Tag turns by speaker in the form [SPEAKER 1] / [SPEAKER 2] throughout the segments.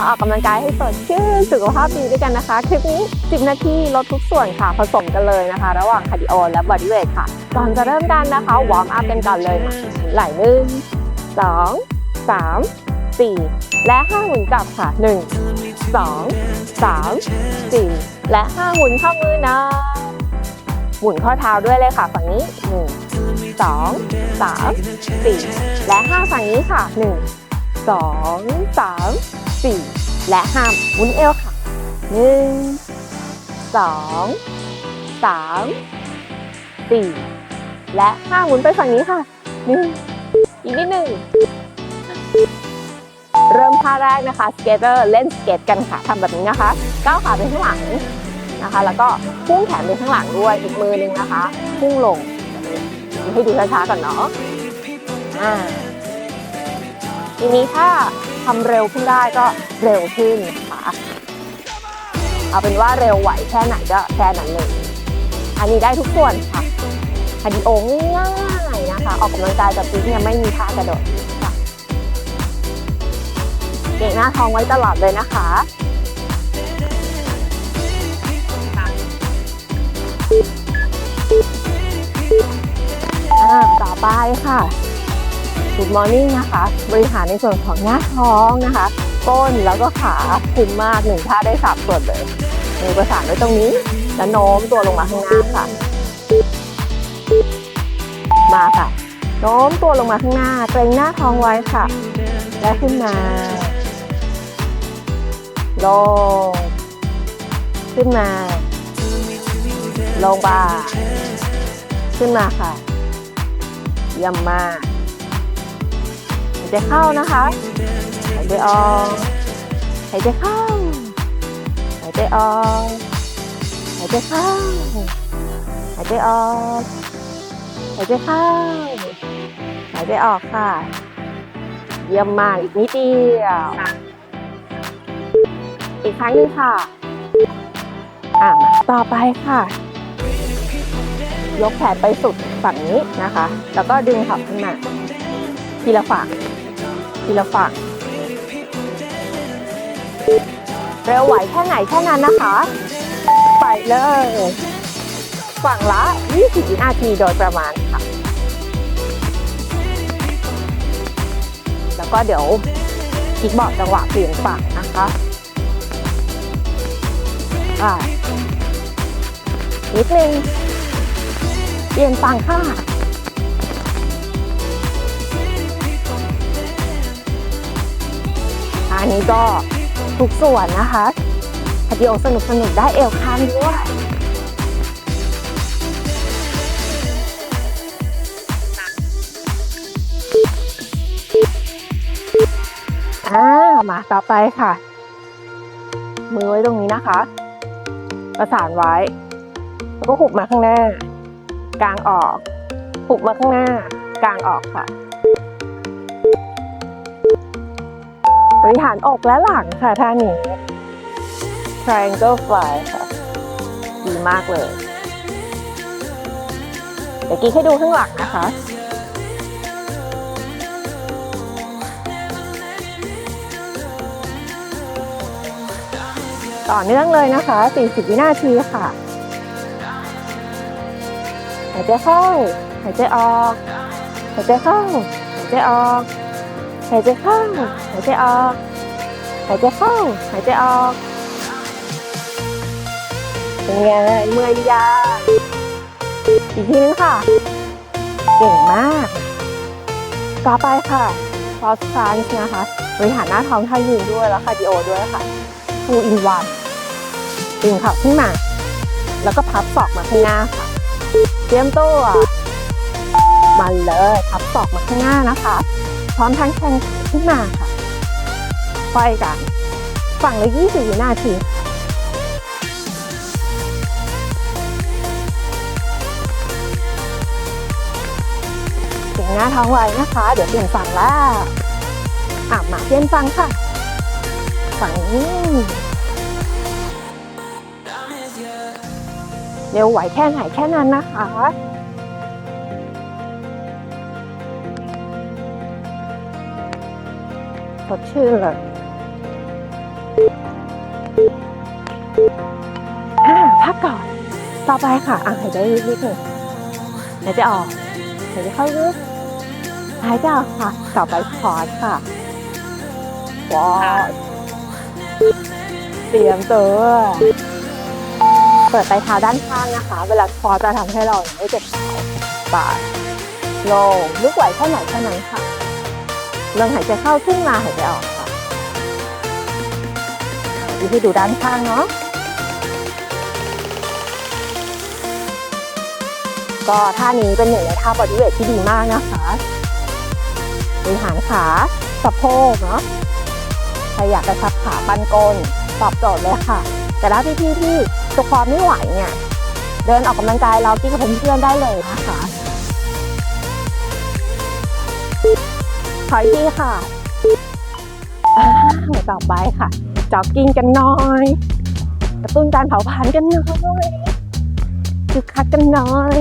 [SPEAKER 1] มาออกกำลังกายให้สดชื่นสุขภาพดีด้วยกันนะคะ คลิปนี้ 10 นาทีลดทุกส่วนค่ะ ผสมกันเลยนะคะ ระหว่างคาร์ดิโอและบอดี้เวทค่ะ ก่อนจะเริ่มกันนะคะ วอร์มอัพกันก่อนเลยนะไหล่หนึ่งสองสามสี่และห้าหมุนกลับค่ะหนึ่งสองสามสี่และห้าหมุนข้ามือนะหมุนข้อเท้าด้วยเลยค่ะ ฝั่งนี้หนึ่งสองสามสี่และห้าฝั่งนี้ค่ะหนึ่งสองสาม สี่และห้าหมุนเอวค่ะหนึ่งสองสามสี่และห้าหมุนไปฝั่งนี้ค่ะหนึ่งอีกนิดหนึ่งเริ่มท่าแรกนะคะสเกตเตอร์เล่นสเกตกันค่ะทำแบบนี้นะคะ ก้าวขาไปข้างหลังนะคะ แล้วก็พุ่งแขนไปข้างหลังด้วยอีกมือนึงนะคะพุ่งลงให้ดูช้าๆก่อนเนาะอ่าทีนี้ถ้า ทำเร็วขึ้นได้ก็เร็วขึ้นนะคะเอาเป็นว่าเร็วไหวแค่ไหนก็แค่นั้นเลยอันนี้ได้ทุกส่วนค่ะคาร์ดิโอง่ายๆนะคะ ออกกำลังกายแบบนี้เนี่ยไม่มีท่ากระโดดค่ะเก่งหน้าท้องไว้ตลอดเลยนะคะต่อไปค่ะ Good Morning นะคะ บริหารในส่วนของหน้าท้องนะคะ ก้นแล้วก็ขาคุมมากหนึ่งท่าได้สับส่วนเลยมือประสานไว้ตรงนี้ แล้วโน้มตัวลงมาข้างหน้าค่ะ มาค่ะ โน้มตัวลงมาข้างหน้า เกรงหน้าท้องไว้ค่ะ และขึ้นมา ลง ขึ้นมา ลงบ่าขึ้นมาค่ะยี่ยมาก ใจเข้านะคะหายใจออกหายใจเข้าหายใจออกหายใจเข้าหายใจออกหายใจเข้าหายใจออกค่ะ เยี่ยมมากอีกนิดเดียวอีกครั้งหนึงค่ะอะต่อไปค่ะ ยกแขนไปสุดฝั่งนี้นะคะ แล้วก็ดึงข่าขึ้นมาทีละฝั่ง ทีละฝั่ง เร็วไหวแค่ไหนแค่นั้นนะคะ ไปเลย ฝั่งละ 20 วินาทีโดยประมาณค่ะ แล้วก็เดี๋ยวคลิกบอกจังหวะเปลี่ยนฝั่งนะคะอ่านิดนึงเปลี่ยนฝั่งค่ะ อันนี้ก็ทุกส่วนนะคะคาร์ดิโอสนุกสนุกได้เอวค้างด้วยอ่ามาต่อไปค่ะ มือไว้ตรงนี้นะคะ ประสานไว้ แล้วก็หุบมาข้างหน้ากางออก หุบมาข้างหน้ากางออกค่ะ บริหารอกและหลังค่ะท่านี้ triangle fly ค่ะ ดีมากเลย เดี๋ยวกี้ให้ดูข้างหลังนะคะต่อเนื่องเลยนะคะ 40 วินาทีค่ะ หายใจเข้า หายใจออก หายใจเข้า หายใจออก หายใจเข้า หายใจออก หายใจเข้า หายใจออก เป็นไงเมื่อยยาอีกทีนึงค่ะ เก่งมาก ต่อไปค่ะ cross crunch นะคะ บริหารหน้าท้องท่ายืนด้วยแล้วคาร์ดิโอด้วยค่ะ two in one ดึงเข่าขึ้นมา แล้วก็พับศอกมาข้างหน้าค่ะ เตรียมตัวมาเลยพับศอกมาข้างหน้านะคะ ร้อมทั้งแขนขึ้นมาค่ะไฟกัน ฝั่งละ20วินาทีเก่งหน้าท้องไว้นะคะ เดี๋ยวเปลี่ยนฝั่งแล้วอะมาเปลี่ยนฝั่งค่ะ ฝั่งนี้เร็วไหวแค่ไหนแค่นั้นนะคะ สดชื่นเลยอ่าพักก่อน ต่อไปค่ะ อะหายใจลึกๆหนึ่งหายใจออกหายใจเข้าลึกหายใจออกค่ะ ต่อไปพอดค่ะพอดเตรียมตัวเปิดปลายเท้าด้านข้างนะคะ เวลาพอจะทำให้เราไม่เจ็บเท้าบ่ายลงลึกไหวแค่าไหนแค่านั้นค่ะ ลองหายใจเข้าขึ้นมาหายใจออกค่ะวิธีดูด้านข้างเนาะก็ท่านี้เป็นหนึ่งในท่าบอดี้เวทที่ดีมากนะคะบริหารขาสะโพกเนาะใครอยากกระชับขาปั้นก้นตอบโจทย์เลยค่ะ แต่ถ้าพี่ๆที่สุขภาพไม่ไหวเนี่ย เดินออกกำลังกายเรากินกับเพื่อนๆได้เลยนะคะ ขออีกทีค่ะต่อไปค่ะจ็อกกิ้งกันหน่อย กระตุ้นการเผาผลาญกันหน่อยคึกคักกันหน่อย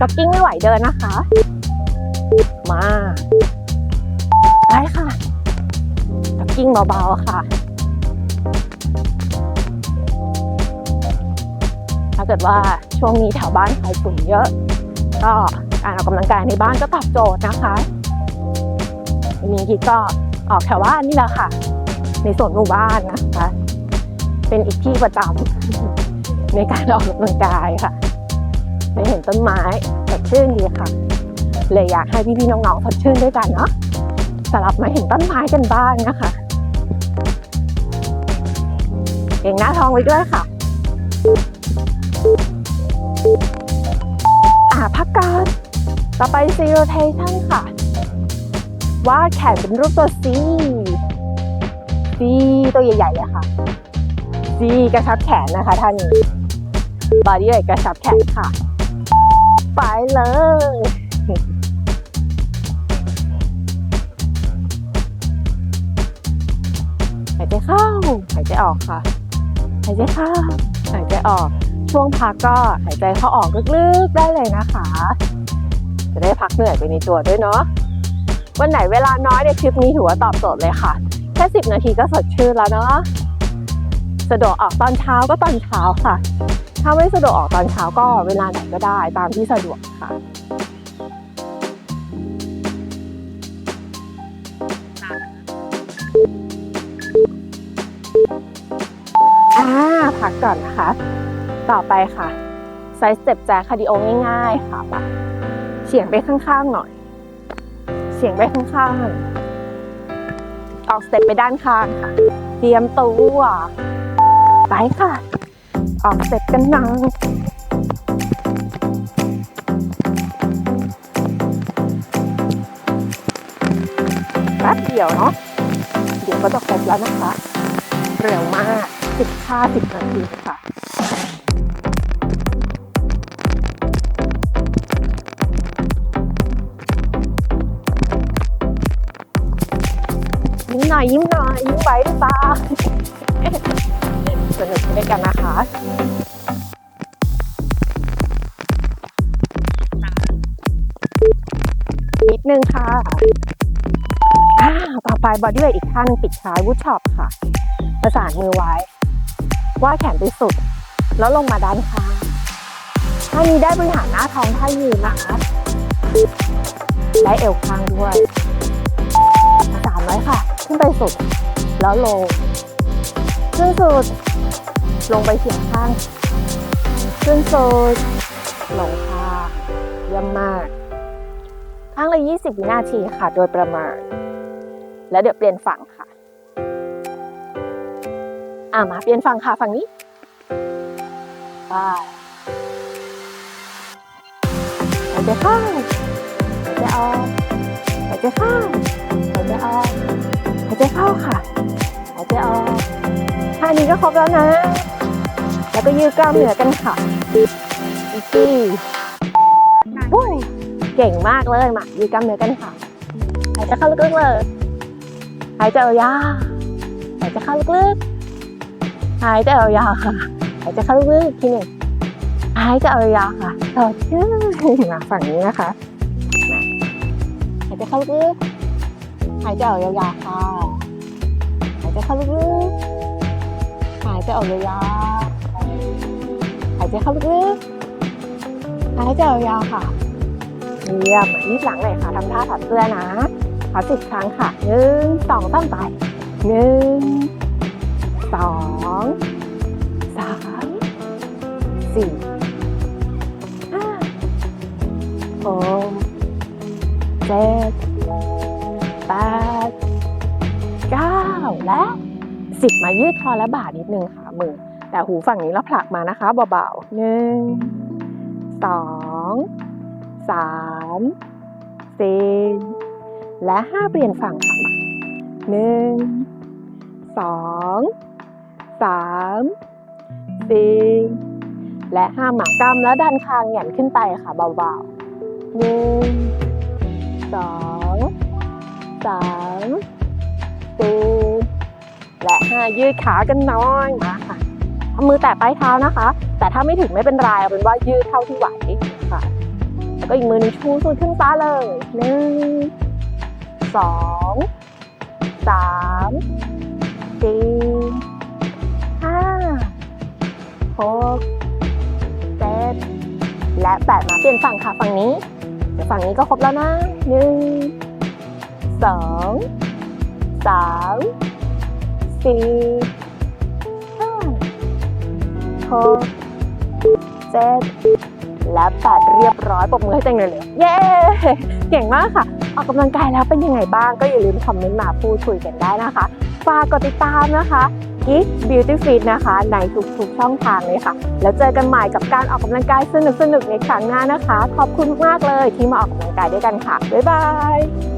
[SPEAKER 1] จ็อกกิ้งไม่ไหวเดินนะคะ มาได้ค่ะจ็อกกิ้งเบาๆค่ะ ถ้าเกิดว่าช่วงนี้แถวบ้านใครฝุ่นเยอะ ก็ การออกกำลังกายในบ้านก็ตอบโจทย์นะคะมีกิจก็ออกแถวบ้านนี่แหละค่ะ ในสวนหมู่บ้านนะคะ เป็นอีกที่ประจำในการออกกำลังกายค่ะได้เห็นต้นไม้สดชื่นดีค่ะ เลยอยากให้พี่ๆน้องๆสดชื่นด้วยกันเนาะสลับมาเห็นต้นไม้กันบ้างนะคะเก่งหน้าทองไว้ด้วยค่ะอ่าพักกัน ต่อไป C rotation ค่ะ วาดแขนเป็นรูปตัว C C ตัวใหญ่ๆเลยค่ะ C กระชับแขนนะคะท่านนี้ body weight กระชับแขนค่ะ ไปเลย หายใจเข้า หายใจออกค่ะ หายใจเข้า หายใจออก ช่วงพักก็หายใจเข้าออกลึกๆได้เลยนะคะ จะได้พักเหนื่อยไปในตัวด้วยเนาะวันไหนเวลาน้อยในยคลิปนี้ถือว่าตอบโจทย์เลยค่ะ แค่สิบนาทีก็สดชื่นแล้วเนาะสะดวกออกตอนเช้าก็ตอนเช้าค่ะ ถ้าไม่สะดวกออกตอนเช้าก็เวลาไหนก็ได้ตามที่สะดวกค่ะอ่าพักก่อนนะคะ ต่อไปค่ะไซส์เต็ปแจ๊คคาร์ดิโอง่ายๆค่ะมา เฉียงไปข้างๆหน่อยเฉียงไปข้างๆ ออกสเต็ปไปด้านข้างค่ะ เตรียมตัวไปค่ะ ออกสเต็ปกันนังแป๊บเดียวเนาะ เดี๋ยวก็จะครบแล้วนะคะ เร็วมาก 15 10 นาทีค่ะ มหน่อยยิ้มหน่อยยิ้มไหวหรือเปล่าสนุกไปด้วยกันนะคะนิดนึงค่ะต่อไปบอดี้เวทอีกท่านปิดท้ายวูดช็อปค่ะ ประสานมือไว้ว่าแขนไปสุด แล้วลงมาด้านข้างท่านี้ได้บริหารหน้าท้องท่ายืนนะคะ และเอวข้างด้วย สุด แล้วลงขึ้นสุด ลงไปเฉียงข้าง ขึ้นสุด ลงค่ะเยี่ยมมาก ข้างละ 20 วินาทีค่ะ โดยประมาณ แล้วเดี๋ยวเปลี่ยนฝั่งค่ะ อ่ามาเปลี่ยนฝั่งค่ะ ฝั่งนี้ไปหายใจเข้าหายใจออกหายใจเข้าหายใจออกายใจเข้าค่ะ หายใจออกท่านี้ก็ครบแล้วนะ แล้วก็ยืดกล้ามเนื้อกันค่ะอีกทีวู้เก่งมากเลยมายืดกล้ามเนื้อกันค่ะ หายใจเข้าลึกๆเลย หายใจยาวหายใจเข้าลึกๆ หายใจยาวค่ะ หายใจเข้าลึกๆทีหนึ่งหายใจยาวค่ะต่อชื่อมาฝั่งนี้นะคะ หายใจเข้าลึกๆหายใจออกยาวๆค่ะ เข้าลึกๆ หายใจออกยาวๆ หายใจเข้าลึกๆ หายใจออกยาวค่ะเยี่ยมยืดหลังหน่อยค่ะทำท่าถอดเสื้อนะขอสิบครั้งค่ะหนึ่งสองสามไปหนึ่งสองสามสี่ห้าหกเจ็ด และสิบมายืดคอและบ่านิดนึงค่ะมือ แต่หูฝั่งนี้เราผลักมานะคะเบาๆหนึ่งสองสามสี่และห้าเปลี่ยนฝั่งค่ะมาหนึ่งสองสามสี่และห้าหมากำแล้วดันคางแหงนขึ้นไปค่ะเบาๆหนึ่งสองสามสี่ และยืดขากันน้อยมาค่ะเอามือแตะปลายเท้านะคะ แต่ถ้าไม่ถึงไม่เป็นไรเอาเป็นว่ายืดเท่าที่ไหวค่ะแล้วก็อีกมือนึงชูสุดขึ้นฟ้าเลยหนึ่งสองสามสี่ห้าหกเจ็ดและแปดมาเปลี่ยนฝั่งค่ะฝั่งนี้เดี๋ยวฝั่งนี้ก็ครบแล้วนะหนึ่งสองสาม สี่ห้าหกเจ็ดและแปดเรียบร้อยปรบมือให้ตัวเองเลยเลยเย้เก่งมากค่ะ ออกกำลังกายแล้วเป็นยังไงบ้างก็อย่าลืมคอมเมนต์มาพูดคุยกันได้นะคะฝากกดติดตามนะคะ Geek Beauty Fit นะคะ ในทุกๆช่องทางเลยค่ะ แล้วเจอกันใหม่กับการออกกำลังกายสนุกๆในครั้งหน้านะคะ ขอบคุณมากเลยที่มาออกกำลังกายด้วยกันค่ะ บ๊ายบาย